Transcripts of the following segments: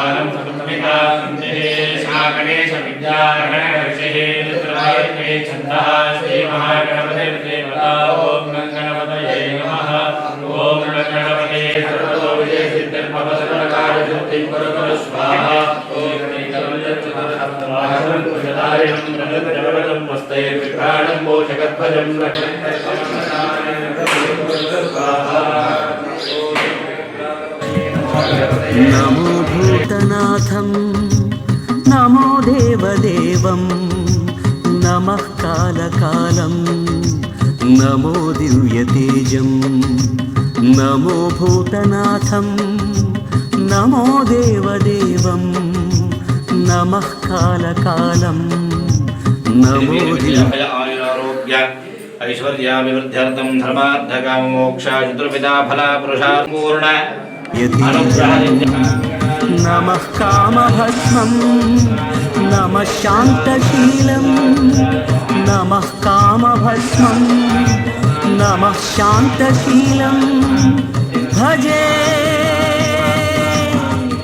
भगवान् समुद्रमिता सा गणेशविद्यागणहर्षिः तत्र वायुर्वे छन्दः श्री महागणपतिर्देवता ॐ गणपतये नमः ॐ गणपते सर्वतो विजयसिद्धिर्भवसर्वकार्यसिद्धिं कुरु स्वाहा नमो भूतनाथं नमो देवदेवं नमः कालकालं नमो दिव्यतेजं नमो भूतनाथं नमो देवदेवं नमः कालकालं नमो दिव्य भय आयुरारोग्य ऐश्वर्याभिवृद्ध्यर्थं धर्मार्थकाममोक्ष चतुर्विधा फला पुरुषापूर्ण नमः कामभस्मं नमः शान्तशीलं नमः कामभस्मं नमः शान्तशीलं भजे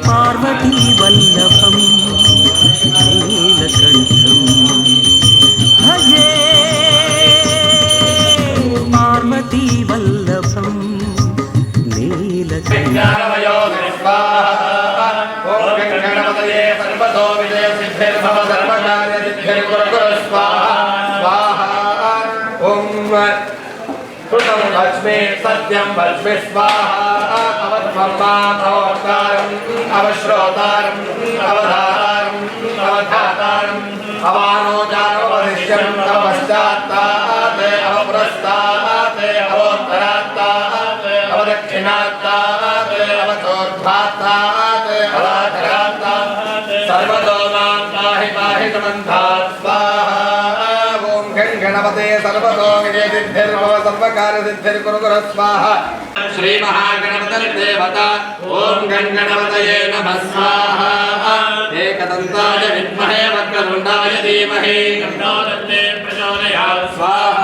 पार्वतीवल्लभं कृतं भज्मे सत्यं स्वाहा अवध्वमावतारम् अवश्रोतारम् अवधारम् अवधातारम् సర్వతో విజయసిద్ధిర్భవ సర్వకార్యసిద్ధిర్గురుగుర స్వాహ శ్రీ మహాగణపతిర్దేవత ఓం గణగణపతయే నమ స్వాహ. ఏకదంతాయ విద్మహే వక్రతుండాయ ధీమహే. గణోదత్తే ప్రచోదయాత్. స్వాహ.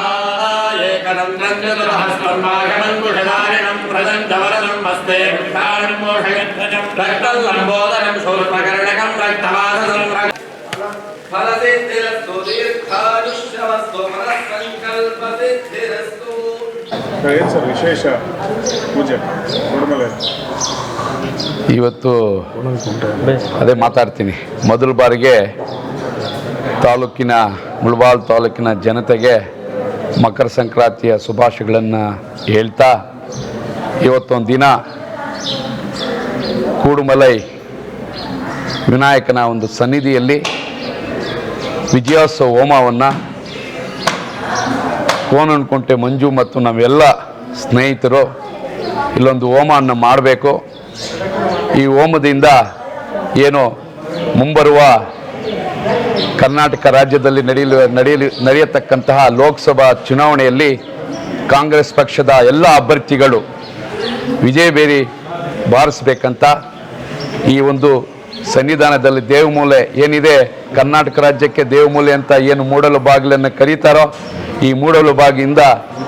ಏನು ಸರ್ ವಿಶೇಷ ಪೂಜೆ? ಕೊಡಮಲೆ. ಇವತ್ತು ಅದೇ ಮಾತಾಡ್ತೀನಿ. ಮೊದಲ ಬಾರಿಗೆ ತಾಲೂಕಿನ ಮುಳಬಾಲ್ ತಾಲೂಕಿನ ಜನತೆಗೆ ಮಕರ ಸಂಕ್ರಾಂತಿಯ ಶುಭಾಶಯಗಳನ್ನು ಹೇಳ್ತಾ ಇವತ್ತೊಂದು ದಿನ ಕೂಡುಮಲೈ ವಿನಾಯಕನ ಒಂದು ಸನ್ನಿಧಿಯಲ್ಲಿ ವಿಜಯೋತ್ಸವ ಹೋಮವನ್ನು ಕೋನನ್ಕೊಂಟೆ ಮಂಜು ಮತ್ತು ನಾವೆಲ್ಲ ಸ್ನೇಹಿತರು, ಇಲ್ಲೊಂದು ಹೋಮವನ್ನು ಮಾಡಬೇಕು. ಈ ಹೋಮದಿಂದ ಏನು ಮುಂಬರುವ ಕರ್ನಾಟಕ ರಾಜ್ಯದಲ್ಲಿ ನಡೆಯಲು ನಡೆಯಲು, ನಡೆಯತಕ್ಕಂತಹ ಲೋಕಸಭಾ ಚುನಾವಣೆಯಲ್ಲಿ ಕಾಂಗ್ರೆಸ್ ಪಕ್ಷದ ಎಲ್ಲ ಅಭ್ಯರ್ಥಿಗಳು ವಿಜಯಬೇರಿ ಬಾರಿಸ್ಬೇಕಂತ ಈ ಒಂದು ಸನ್ನಿಧಾನದಲ್ಲಿ ದೇವಮೂಲೆ ಏನಿದೆ? ಕರ್ನಾಟಕ ರಾಜ್ಯಕ್ಕೆ ದೇವಮೂಲೆ ಅಂತ ಏನು ಮೂಡಲು ಬಾಗಿಲನ್ನು ಕರೀತಾರೋ, ಈ ಮೂಡಲು ಬಾಗಿಯಿಂದ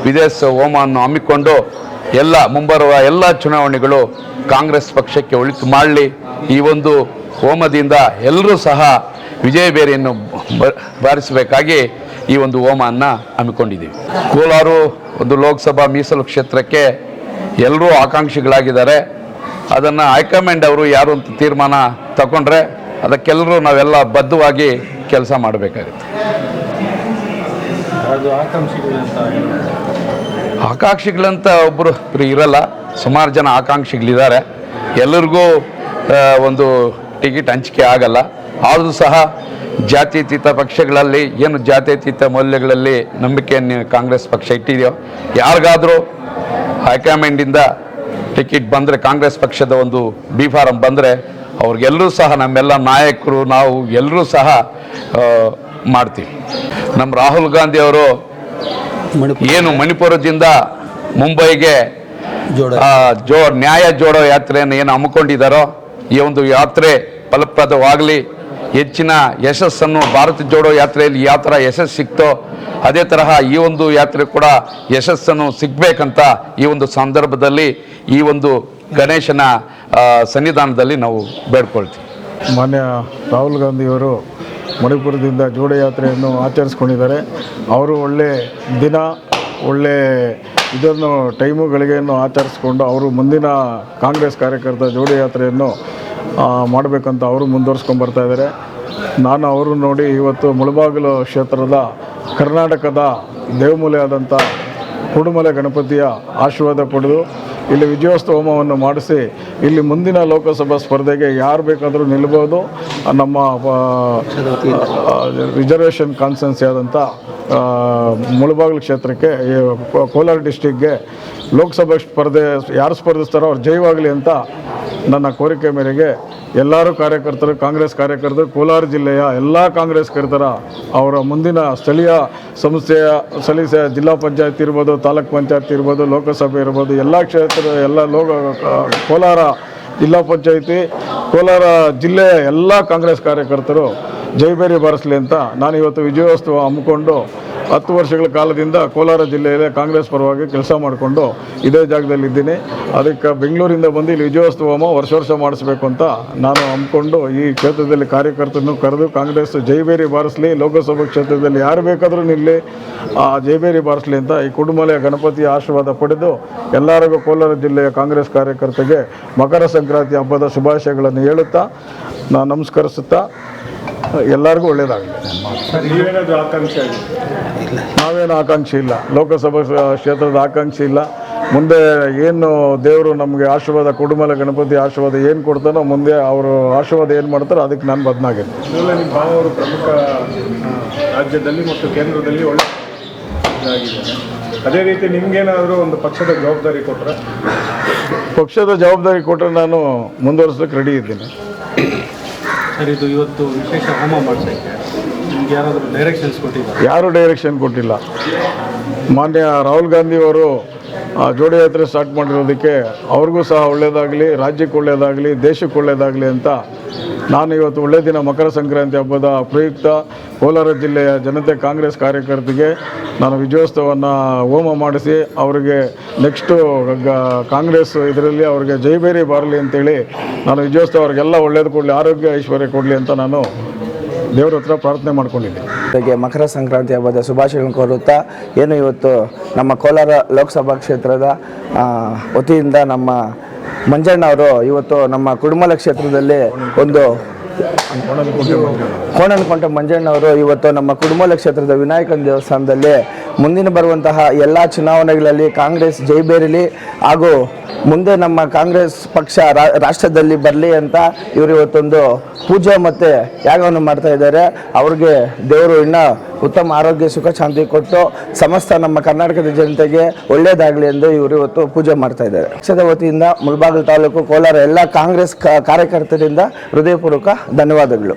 ವಿದೇಶ ಹೋಮವನ್ನು ಹಮ್ಮಿಕೊಂಡು ಎಲ್ಲ ಮುಂಬರುವ ಎಲ್ಲ ಚುನಾವಣೆಗಳು ಕಾಂಗ್ರೆಸ್ ಪಕ್ಷಕ್ಕೆ ಒಳಿತು ಮಾಡಲಿ. ಈ ಒಂದು ಹೋಮದಿಂದ ಎಲ್ಲರೂ ಸಹ ವಿಜಯಬೇರಿಯನ್ನು ಬ- ಬಾರಿಸಬೇಕಾಗಿ ಈ ಒಂದು ಹೋಮವನ್ನು ಹಮ್ಮಿಕೊಂಡಿದ್ದೀವಿ. ಕೋಲಾರು ಒಂದು ಲೋಕಸಭಾ ಮೀಸಲು ಕ್ಷೇತ್ರಕ್ಕೆ ಎಲ್ಲರೂ ಆಕಾಂಕ್ಷಿಗಳಾಗಿದ್ದಾರೆ. ಅದನ್ನು ಹೈಕಮಾಂಡ್ ಅವರು ಯಾರು ಅಂತ ತೀರ್ಮಾನ ತಗೊಂಡ್ರೆ ಅದಕ್ಕೆಲ್ಲರೂ ನಾವೆಲ್ಲ ಬದ್ಧವಾಗಿ ಕೆಲಸ ಮಾಡಬೇಕಾಗುತ್ತೆ. ಆಕಾಂಕ್ಷಿಗಳಂತ ಒಬ್ಬರು ಇಬ್ಬರು ಇರಲ್ಲ ಸುಮಾರು ಜನ ಆಕಾಂಕ್ಷಿಗಳಿದ್ದಾರೆ. ಎಲ್ಲರಿಗೂ ಒಂದು ಟಿಕೆಟ್ ಹಂಚಿಕೆ ಆಗಲ್ಲ. ಆದರೂ ಸಹ ಜಾತ್ಯತೀತ ಪಕ್ಷಗಳಲ್ಲಿ ಏನು ಜಾತ್ಯತೀತ ಮೌಲ್ಯಗಳಲ್ಲಿ ನಂಬಿಕೆಯನ್ನು ಕಾಂಗ್ರೆಸ್ ಪಕ್ಷ ಇಟ್ಟಿದೆಯೋ ಯಾರಿಗಾದರೂ ಹೈಕಮಾಂಡಿಂದ ಟಿಕೆಟ್ ಬಂದರೆ ಕಾಂಗ್ರೆಸ್ ಪಕ್ಷದ ಒಂದು ಬಿ ಫಾರಂ ಬಂದರೆ ಅವ್ರಿಗೆಲ್ಲರೂ ಸಹ ನಮ್ಮೆಲ್ಲ ನಾಯಕರು ನಾವು ಎಲ್ಲರೂ ಸಹ ಮಾಡ್ತೀವಿ. ನಮ್ಮ ರಾಹುಲ್ ಗಾಂಧಿ ಅವರು ಏನು ಮಣಿಪುರದಿಂದ ಮುಂಬೈಗೆ ಜೋ ನ್ಯಾಯ ಜೋಡೋ ಯಾತ್ರೆಯನ್ನು ಏನು ಹಮ್ಮಿಕೊಂಡಿದ್ದಾರೋ ಈ ಒಂದು ಯಾತ್ರೆ ಫಲಪ್ರದವಾಗಲಿ ಹೆಚ್ಚಿನ ಯಶಸ್ಸನ್ನು ಭಾರತ ಜೋಡೋ ಯಾತ್ರೆಯಲ್ಲಿ ಯಾವ ಥರ ಯಶಸ್ಸು ಸಿಕ್ತೋ ಅದೇ ತರಹ ಈ ಒಂದು ಯಾತ್ರೆ ಕೂಡ ಯಶಸ್ಸನ್ನು ಸಿಗ್ಬೇಕಂತ ಈ ಒಂದು ಸಂದರ್ಭದಲ್ಲಿ ಈ ಒಂದು ಗಣೇಶನ ಸನ್ನಿಧಾನದಲ್ಲಿ ನಾವು ಬೇಡ್ಕೊಳ್ತೀವಿ. ಮಾನ್ಯ ರಾಹುಲ್ ಗಾಂಧಿಯವರು ಮಣಿಪುರದಿಂದ ಜೋಡಿ ಯಾತ್ರೆಯನ್ನು ಆಚರಿಸ್ಕೊಂಡಿದ್ದಾರೆ. ಅವರು ಒಳ್ಳೆ ದಿನ, ಒಳ್ಳೆ ಇದನ್ನು, ಟೈಮು, ಗಳಿಗೆಯನ್ನು ಆಚರಿಸ್ಕೊಂಡು ಅವರು ಮುಂದಿನ ಕಾಂಗ್ರೆಸ್ ಕಾರ್ಯಕರ್ತ ಜೋಡಿ ಯಾತ್ರೆಯನ್ನು ಮಾಡಬೇಕಂತ ಅವರು ಮುಂದುವರ್ಸ್ಕೊಂಡು ಬರ್ತಾ ಇದ್ದಾರೆ. ನಾನು ಅವರು ನೋಡಿ ಇವತ್ತು ಮುಳಬಾಗಿಲು ಕ್ಷೇತ್ರದ ಕರ್ನಾಟಕದ ದೇವಮೂಲೆ ಆದಂಥ ಕುಡುಮಲೆ ಗಣಪತಿಯ ಆಶೀರ್ವಾದ ಪಡೆದು ಇಲ್ಲಿ ವಿಜಯೋತ್ಸವ ಹೋಮವನ್ನು ಮಾಡಿಸಿ ಇಲ್ಲಿ ಮುಂದಿನ ಲೋಕಸಭಾ ಸ್ಪರ್ಧೆಗೆ ಯಾರು ಬೇಕಾದರೂ ನಿಲ್ಬೋದು. ನಮ್ಮ ರಿಸರ್ವೇಷನ್ ಕಾನ್ಸನ್ಸಿ ಆದಂಥ ಮುಳಬಾಗಿಲು ಕ್ಷೇತ್ರಕ್ಕೆ ಕೋಲಾರ ಡಿಸ್ಟಿಕ್ಗೆ ಲೋಕಸಭಾ ಸ್ಪರ್ಧೆ, ಯಾರು ಸ್ಪರ್ಧಿಸ್ತಾರೋ ಅವ್ರು ಜಯವಾಗಲಿ ಅಂತ ನನ್ನ ಕೋರಿಕೆ ಮೇರೆಗೆ ಎಲ್ಲರೂ ಕಾರ್ಯಕರ್ತರು, ಕಾಂಗ್ರೆಸ್ ಕಾರ್ಯಕರ್ತರು, ಕೋಲಾರ ಜಿಲ್ಲೆಯ ಎಲ್ಲ ಕಾಂಗ್ರೆಸ್ ಕರ್ತರ, ಅವರ ಮುಂದಿನ ಸ್ಥಳೀಯ ಸಂಸ್ಥೆಯ, ಸ್ಥಳೀಯ ಜಿಲ್ಲಾ ಪಂಚಾಯತ್ ಇರ್ಬೋದು, ತಾಲೂಕ್ ಪಂಚಾಯತ್ ಇರ್ಬೋದು, ಲೋಕಸಭೆ ಇರ್ಬೋದು, ಎಲ್ಲ ಕ್ಷೇತ್ರ, ಎಲ್ಲ ಲೋಕ, ಕೋಲಾರ ಜಿಲ್ಲಾ ಪಂಚಾಯಿತಿ, ಕೋಲಾರ ಜಿಲ್ಲೆಯ ಎಲ್ಲ ಕಾಂಗ್ರೆಸ್ ಕಾರ್ಯಕರ್ತರು ಜೈಬೇರಿ ಬಾರಿಸಲಿ ಅಂತ ನಾನು ಇವತ್ತು ವಿಜಯೋತ್ಸವ ಹಮ್ಮಿಕೊಂಡು ಹತ್ತು ವರ್ಷಗಳ ಕಾಲದಿಂದ ಕೋಲಾರ ಜಿಲ್ಲೆಯಲ್ಲೇ ಕಾಂಗ್ರೆಸ್ ಪರವಾಗಿ ಕೆಲಸ ಮಾಡಿಕೊಂಡು ಇದೇ ಜಾಗದಲ್ಲಿ ಇದ್ದೀನಿ. ಅದಕ್ಕೆ ಬೆಂಗಳೂರಿಂದ ಬಂದು ಇಲ್ಲಿ ವಿಜಯೋತ್ಸವ ಹೋಮ ವರ್ಷ ವರ್ಷ ಮಾಡಿಸ್ಬೇಕು ಅಂತ ನಾನು ಹಮ್ಮಿಕೊಂಡು ಈ ಕ್ಷೇತ್ರದಲ್ಲಿ ಕಾರ್ಯಕರ್ತರನ್ನು ಕರೆದು ಕಾಂಗ್ರೆಸ್ ಜೈಬೇರಿ ಬಾರಿಸಲಿ, ಲೋಕಸಭಾ ಕ್ಷೇತ್ರದಲ್ಲಿ ಯಾರು ಬೇಕಾದರೂ ನಿಲ್ಲಿ, ಆ ಜೈಬೇರಿ ಬಾರಿಸಲಿ ಅಂತ ಈ ಕುಡುಮಲೆಯ ಗಣಪತಿಯ ಆಶೀರ್ವಾದ ಪಡೆದು ಎಲ್ಲರಿಗೂ ಕೋಲಾರ ಜಿಲ್ಲೆಯ ಕಾಂಗ್ರೆಸ್ ಕಾರ್ಯಕರ್ತರಿಗೆ ಮಕರ ಸಂಕ್ರಾಂತಿ ಹಬ್ಬದ ಶುಭಾಶಯಗಳನ್ನು ಹೇಳುತ್ತಾ ನಾನು ನಮಸ್ಕರಿಸುತ್ತಾ, ಎಲ್ಲರಿಗೂ ಒಳ್ಳೆಯದಾಗಲಿ. ಆಕಾಂಕ್ಷೆ ನಾವೇನು ಆಕಾಂಕ್ಷೆ ಇಲ್ಲ. ಲೋಕಸಭಾ ಕ್ಷೇತ್ರದ ಆಕಾಂಕ್ಷೆ ಇಲ್ಲ. ಮುಂದೆ ಏನು ದೇವರು ನಮಗೆ ಆಶೀರ್ವಾದ ಕುಡುಮಲ ಗಣಪತಿ ಆಶೀರ್ವಾದ ಏನು ಕೊಡ್ತಾನೋ ಮುಂದೆ ಅವರು ಆಶೀರ್ವಾದ ಏನು ಮಾಡ್ತಾರೋ ಅದಕ್ಕೆ ನಾನು ಭಾವ ಅವರು ಪ್ರಮುಖ ರಾಜ್ಯದಲ್ಲಿ ಮತ್ತು ಕೇಂದ್ರದಲ್ಲಿ ಒಳ್ಳೆ ಅದೇ ರೀತಿ ನಿಮ್ಗೇನಾದರೂ ಒಂದು ಪಕ್ಷದ ಜವಾಬ್ದಾರಿ ಕೊಟ್ಟರೆ ಪಕ್ಷದ ಜವಾಬ್ದಾರಿ ಕೊಟ್ಟರೆ ನಾನು ಮುಂದುವರಿಸೋಕ್ಕೆ ರೆಡಿ ಇದ್ದೀನಿ. ಸರ್ ಇದು ಇವತ್ತು ವಿಶೇಷ ಹೋಮ ಮಾಡ್ಸೋಕ್ಕೆ. ಯಾರೂ ಡೈರೆಕ್ಷನ್ ಕೊಟ್ಟಿಲ್ಲ. ಮಾನ್ಯ ರಾಹುಲ್ ಗಾಂಧಿ ಅವರು ಜೋಡಿ ಯಾತ್ರೆ ಸ್ಟಾರ್ಟ್ ಮಾಡಿರೋದಕ್ಕೆ ಅವ್ರಿಗೂ ಸಹ ಒಳ್ಳೆಯದಾಗಲಿ ರಾಜ್ಯಕ್ಕೆ ಒಳ್ಳೆಯದಾಗಲಿ ದೇಶಕ್ಕೆ ಒಳ್ಳೆಯದಾಗಲಿ ಅಂತ ನಾನು ಇವತ್ತು ಒಳ್ಳೆ ದಿನ ಮಕರ ಸಂಕ್ರಾಂತಿ ಹಬ್ಬದ ಪ್ರಯುಕ್ತ ಕೋಲಾರ ಜಿಲ್ಲೆಯ ಜನತೆ ಕಾಂಗ್ರೆಸ್ ಕಾರ್ಯಕರ್ತರಿಗೆ ನಾನು ವಿಜಯೋತ್ಸವವನ್ನು ಹೋಮ ಮಾಡಿಸಿ ಅವರಿಗೆ ನೆಕ್ಸ್ಟು ಕಾಂಗ್ರೆಸ್ ಇದರಲ್ಲಿ ಅವರಿಗೆ ಜೈಬೇರಿ ಬರಲಿ ಅಂತೇಳಿ ನಾನು ವಿಜಯೋತ್ಸವ ಅವ್ರಿಗೆಲ್ಲ ಒಳ್ಳೇದು ಕೊಡಲಿ, ಆರೋಗ್ಯ ಐಶ್ವರ್ಯ ಕೊಡಲಿ ಅಂತ ನಾನು ದೇವ್ರ ಹತ್ರ ಪ್ರಾರ್ಥನೆ ಮಾಡ್ಕೊಂಡಿದ್ದೀನಿ ಮಕರ ಸಂಕ್ರಾಂತಿ ಹಬ್ಬದ ಶುಭಾಶಯಗಳನ್ನು ಕೋರುತ್ತಾ ಏನು ಇವತ್ತು ನಮ್ಮ ಕೋಲಾರ ಲೋಕಸಭಾ ಕ್ಷೇತ್ರದ ವತಿಯಿಂದ ನಮ್ಮ ಮಂಜಣ್ಣ ಅವರು ಇವತ್ತು ನಮ್ಮ ಕುಡುಮಲ ಕ್ಷೇತ್ರದಲ್ಲಿ ಒಂದು ಕೋಣನಕೊಂಡ ಮಂಜಣ್ಣ ಅವರು ಇವತ್ತು ನಮ್ಮ ಕುಡುಮಲ ಕ್ಷೇತ್ರದ ವಿನಾಯಕನ ದೇವಸ್ಥಾನದಲ್ಲಿ ಮುಂದಿನ ಬರುವಂತಹ ಎಲ್ಲ ಚುನಾವಣೆಗಳಲ್ಲಿ ಕಾಂಗ್ರೆಸ್ ಜೈಬೇರಲಿ ಹಾಗೂ ಮುಂದೆ ನಮ್ಮ ಕಾಂಗ್ರೆಸ್ ಪಕ್ಷ ರಾಷ್ಟ್ರದಲ್ಲಿ ಬರಲಿ ಅಂತ ಇವರು ಇವತ್ತೊಂದು ಪೂಜೆ ಮತ್ತು ಯಾಗವನ್ನು ಮಾಡ್ತಾ ಇದ್ದಾರೆ. ಅವ್ರಿಗೆ ದೇವರು ಇನ್ನೂ ಉತ್ತಮ ಆರೋಗ್ಯ, ಸುಖ, ಶಾಂತಿ ಕೊಟ್ಟು ಸಮಸ್ತ ನಮ್ಮ ಕರ್ನಾಟಕದ ಜನತೆಗೆ ಒಳ್ಳೆಯದಾಗಲಿ ಎಂದು ಇವರು ಇವತ್ತು ಪೂಜೆ ಮಾಡ್ತಾ ಇದ್ದಾರೆ. ಪಕ್ಷದ ವತಿಯಿಂದ ಮುಳಬಾಗಿಲು ತಾಲೂಕು ಕೋಲಾರ ಎಲ್ಲ ಕಾಂಗ್ರೆಸ್ ಕಾರ್ಯಕರ್ತರಿಂದ ಹೃದಯಪೂರ್ವಕ ಧನ್ಯವಾದಗಳು.